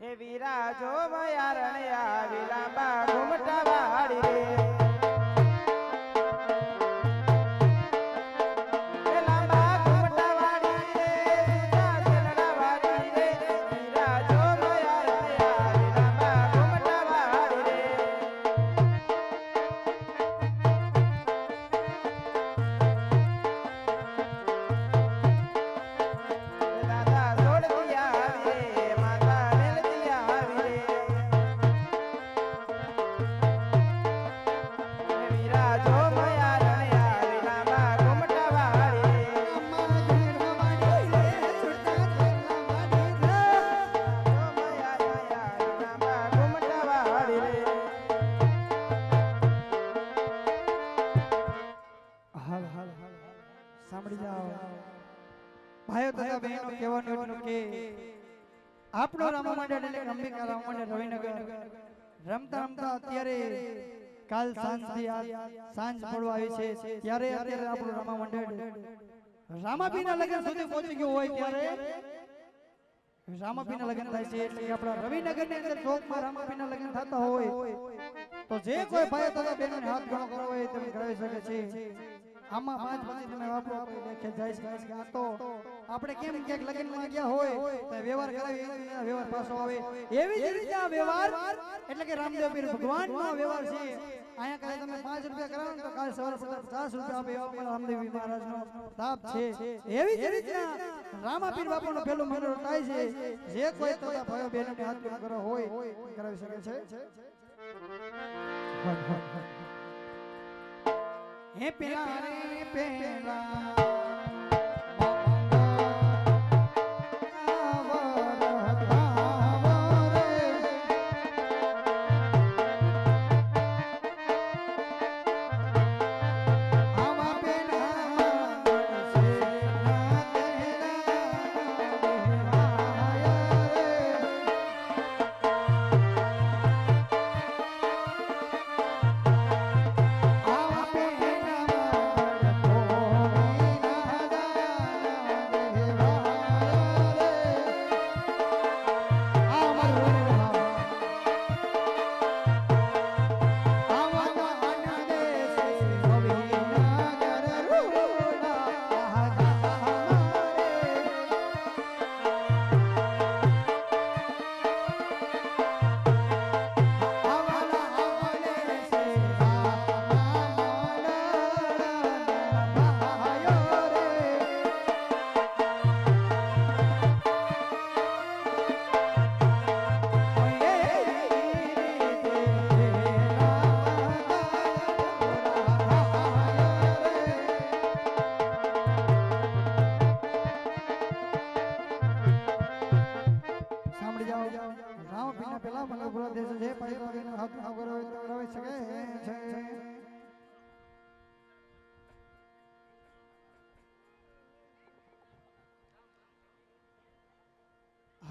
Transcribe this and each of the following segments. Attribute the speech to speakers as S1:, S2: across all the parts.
S1: હે વિરાજો ભયારણ્યા વિલાંબા લાંબા ઘૂમટા વાળી રે
S2: કાલ સાંજથી આ સાંજ પડવા આવી છે. ત્યારે અત્યારે આપણું રામા મંડળ રામાપીના લગ્ન સુધી પહોંચી ગયું હોય ત્યારે રામાપીના લગ્ન થાય છે એટલે આપણા રવિનગરની અંદર ચોકમાં રામાપીના લગ્ન થતા હોય. તો જે કોઈ ભાઈ તથા બહેનોને હાથ ઘણો કરવો હોય તેમ કરાવી શકે છે. આમાં પાંચ પાંચ તમે વાપરો આપણે લેખે જાય છે. કે આ તો આપણે કેમ ક્યાંક લગ્નમાં ગયા હોય તો વ્યવહાર કરાવી વ્યવહાર પાછો આવે. એવી જ રીતે આ વ્યવહાર એટલે કે રામદેવ પીર ભગવાન નો વ્યવહાર છે. અહીંયા કાલે તમે પાંચ રૂપિયા કરાવો તો કાલે સવારે પચાસ પચાસ રૂપિયા આપે. એવા રામદેવ મહારાજ નો તાપ છે. એવી જ રીતે રામાપીર બાપાનો પેલું મંડળ થાય છે. જે કોઈ તથા ભાઈઓ બહેનોને હાથ જોડ કરવા હોય કરાવી શકે છે? હે પેલા રે પેલા.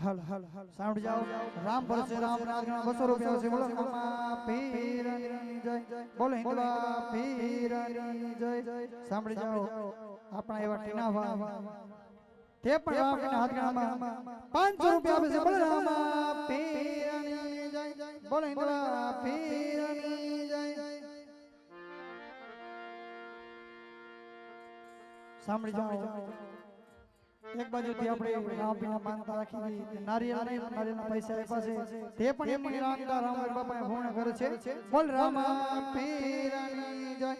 S2: હલ હલ હલ સાઉન્ડ જાઓ રામ પરસે રામ. નાગણા બસો રૂપિયા છે બોલો. રામા જય. બોલો હિંદવા પીરની જય. સાંભળી જાઓ આપણા એવા ટીના ભા તે પણ આપણા હાથગણામાં પાંચસો રૂપિયા આપે છે. બોલો. રામ પીરની જય. બોલો હિંદવા પીરની જય. સાંભળી જાઓ એક બાજુ થી આપણે રામપીના માનતા રાખી દીધી નારિયેળ ને નારિયેળના પૈસા આપ્યા છે. તે પણ એમની રામતા રામર બાપાએ પૂર્ણ કરે છે. બોલ રામ. પીરની જય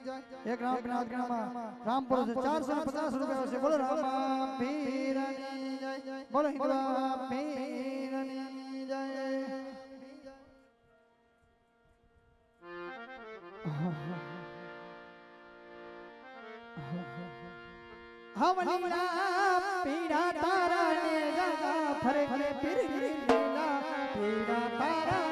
S2: એક રામપીના હાથગણામાં રામપુર રામ પર ને પચાસ રૂપિયા છે. બોલ રામ પીરની જય બોલ હિન્દુ પીરની જય હા હવલીલા પીડા તારા ને જા ફરે ફરે પીર પીડા તારા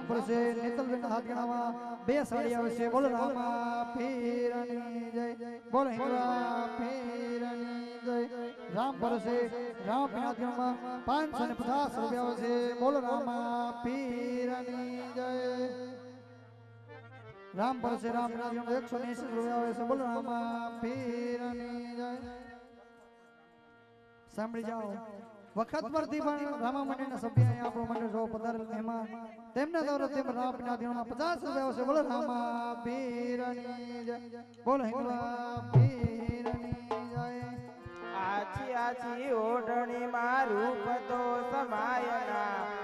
S2: રામ પરસે નેતલબેન હાથ ગણાવા બે સાડી આવે છે બોલ રામા. પીરની જય. બોલ હિંગળા પીરની જય. રામ પરસે રામ હાથ ગણાવા પાંચસો ને પચાસ રૂપિયા આવે છે બોલ રામા. પીરની જય. રામ પરસે રામ એકસો ને રૂપિયા આવે છે બોલ રામા. પીરની જય. સાંભળી જાઓ. વખત પરથી પણ રામા મંડળના સભ્ય અહીંયા આપણો મંડળ જો પધારેલ એમાં તેમના દ્વારા તેમ રામ ધીણમાં પચાસ રૂપિયા આવશે. બોલો, રામા પીરની જય. બોલો, હિંગલા પીરની જય.
S1: આછી આછી ઓઢણીમાં રૂપ તો સમાયના.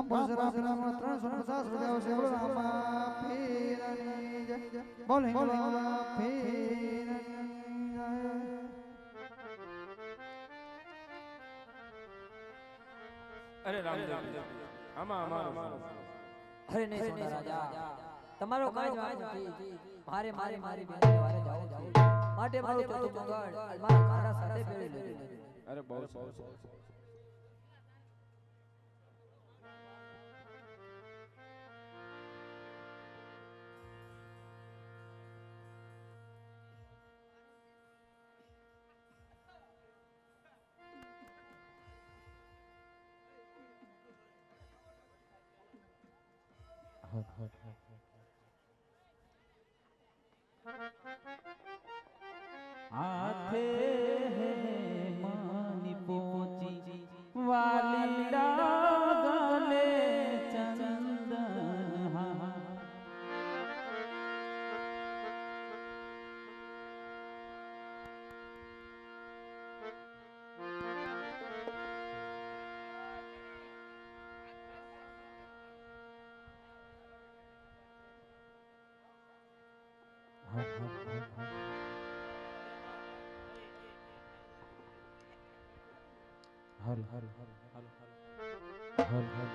S2: રામ પરશુરામ રામ ત્રણસો પચાસ રૂપિયા આવશે બોલો રામા બોલ
S3: અરે નહીં તમારો કાજ નથી મારે મારે મારી માટે મારું સાથે
S1: બહુ બહુ
S4: હાથે હલ હલ હલ હલ હલ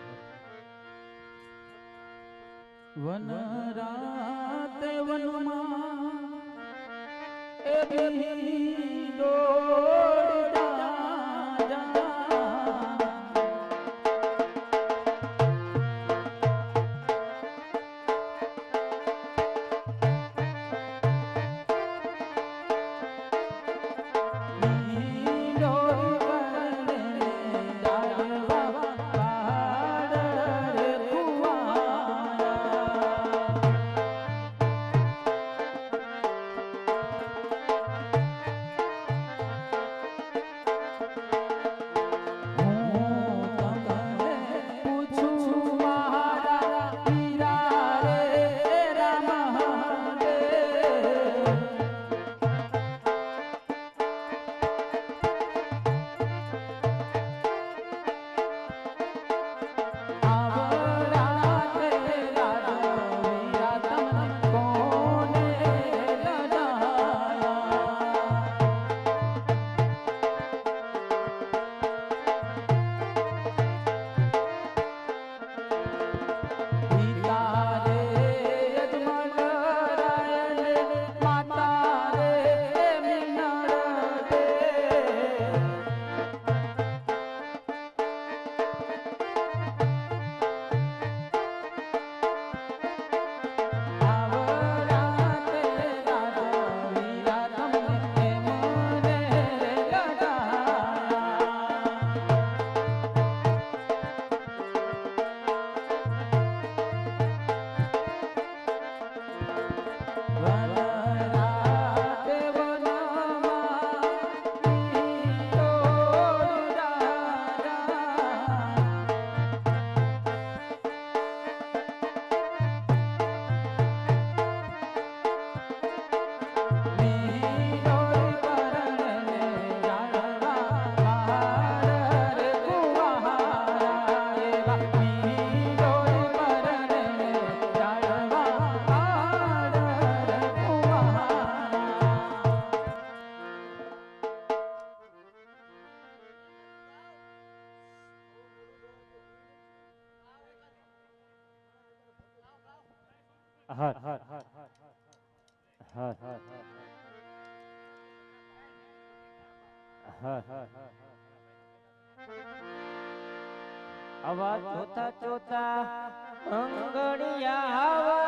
S4: વન રાત વનમાં એ ભીડો આવા
S1: જોતા જોતા અંગડિયા આવા